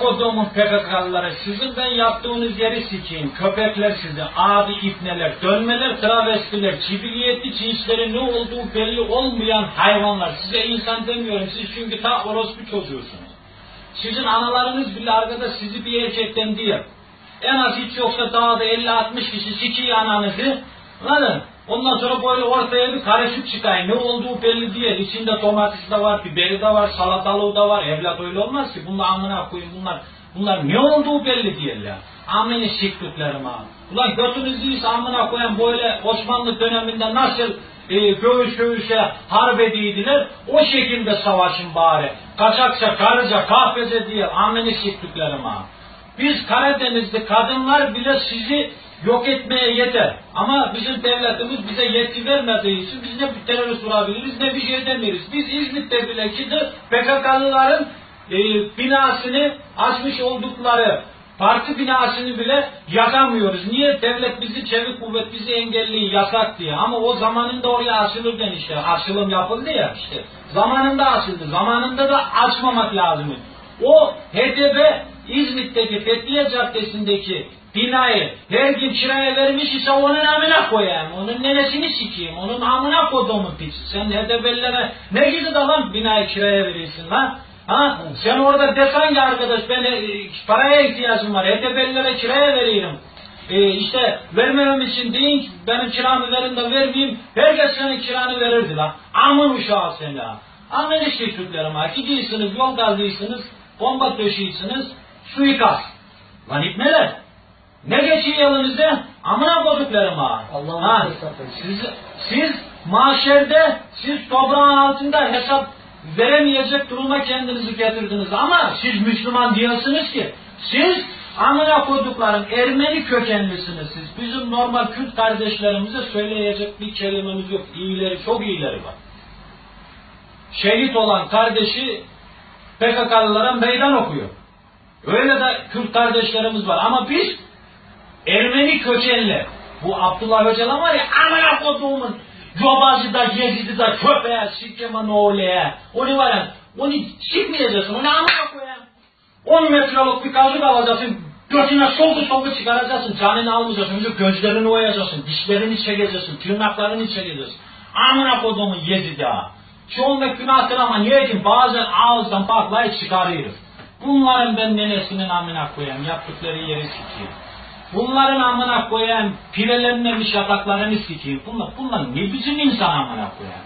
koduğumun PKK'lıları sizin ben yaptığınız yeri sikeyim. Köpekler sizi, adi ipneler, dönmeler, travestiler, cibiliyetli cinslerin ne olduğu belli olmayan hayvanlar. Size insan demiyorum. Siz çünkü ta orospu çocuğusunuz. Sizin analarınız bile arkadaş sizi bir erkekten değil. En az hiç yoksa dağda 50-60 kişi sikiyor ananızı. Anladın? Ondan sonra böyle ortaya bir karışık çıkayım. Ne olduğu belli değil. İçinde domates de var, biberi de var, salatalığı da var. Evlat öyle olmaz ki. Bunlar amına koyayım bunlar. Bunlar ne olduğu belli değil ya. Amini siktiklerim ha. Ulan götünüzü iyisi amına koyan böyle Osmanlı döneminde nasıl e, göğüs göğüse harp ediydiler. O şekilde savaşın bari. Kaçakça, karıca, kahvece diye amini siktiklerim ha. Biz Karadenizli kadınlar bile sizi yok etmeye yeter. Ama bizim devletimiz bize yetki vermediği için biz ne bir terörist vurabiliriz ne bir şey demeyiz. Biz İzmit'te bile de PKK'lıların e, binasını açmış oldukları parti binasını bile yakamıyoruz. Niye? Devlet bizi, çevik kuvvet bizi engelliyor, yasak diye. Ama o zamanında oraya açılırken işte, açılım yapıldı ya işte. Zamanında açıldı. Zamanında da açmamak lazım. O HDP İzmit'teki Fethiye Caddesi'ndeki binayı her gün kiraya vermiş ise onun amına koyayım. Onun nenesini sikeyim. Onun amına koduğumun piçi. Sen HDP'lilere ne gibi de lan binayı kiraya verirsin lan? Ha? Sen orada desen ki arkadaş ben e, paraya ihtiyacım var. HDP'lilere kiraya veriyorum. E, işte vermemem için deyin ki benim kiramı verin de vermeyeyim. Herkes senin kiranı verirdi lan. Amın uşağı seni ha. Amın işte Türklerim ha. Gidiyorsunuz yol gazlıyorsunuz. Bomba döşüyorsunuz. Suikast. Lan ipneler. Ne geçiyor elinizde? Amına koduklarım ha. Ha. Siz, siz mahşerde siz toprağın altında hesap veremeyecek duruma kendinizi getirdiniz. Ama siz Müslüman diyorsunuz ki siz amına koduklarım Ermeni kökenlisiniz siz. Bizim normal Kürt kardeşlerimize söyleyecek bir kelimemiz yok. İyileri, çok iyileri var. Şehit olan kardeşi PKK'lılara meydan okuyor. Öyle de Kürt kardeşlerimiz var. Ama biz Ermeni kökenli. Bu Abdullah Öcalan var ya amına koduğumun yobazı da gezidi da köpeğe sikeme ne oğlaya. Onu var ya onu sikmeyeceksin. Onu amına koyayım. 10 metrelik bir kazık alacaksın. Götüne soldu soldu çıkaracaksın. Canını almayacaksın. Önce gözlerini oyacaksın. Dişlerini çekeceksin. Tırnaklarını çekeceksin. Amına koduğumun yezidi ha. Çoğunda günahtır ama niye diyeyim bazen ağızdan baklayı çıkarıyoruz. Bunların ben nenesinin amına koyayım. Yaptıkları yeri sikeyim. Bunların amına koyayım. Pirelerine yataklarını sikeyim. Bunlar, bunlar ne biçim insan amına koyayım.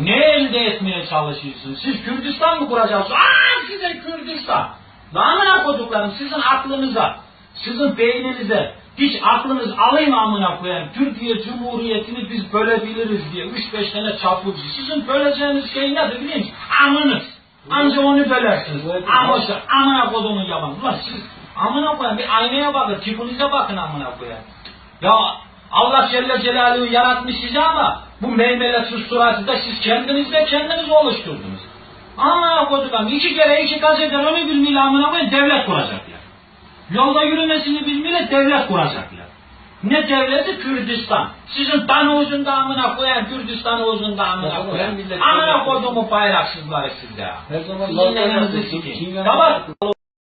Ne elde etmeye çalışıyorsun? Siz Kürdistan mı kuracaksınız? Aa size Kürdistan. Amına koduklarım sizin aklınıza, sizin beyninize hiç aklınız alayım amına koyayım. Türkiye Cumhuriyeti'ni biz bölebiliriz diye 3-5 tane çapulcu. Sizin böleceğiniz şey nedir biliyor musun? Amınız. Anca onu bölersiniz. Ama işte amına kodumun yalan. Ulan siz amına koyayım bir aynaya bakın, tipinize bakın amına koyayım. Ya Allah Celle Celaluhu yaratmış sizi ama bu meymelesiz surası da siz kendinizde kendiniz oluşturdunuz. Amına kodukam iki kere iki gazeteler onu bilmeyle amına koyayım devlet kuracaklar. Yolda yürümesini bilmeyle devlet kuracaklar. Ne devleti? Kürdistan. Sizin tanıvuzun da amına koyan, Kürdistan uzun da amına koyan. Amına koyduğumu bayraksızları sizde. Her zaman. Çingene- Tamam.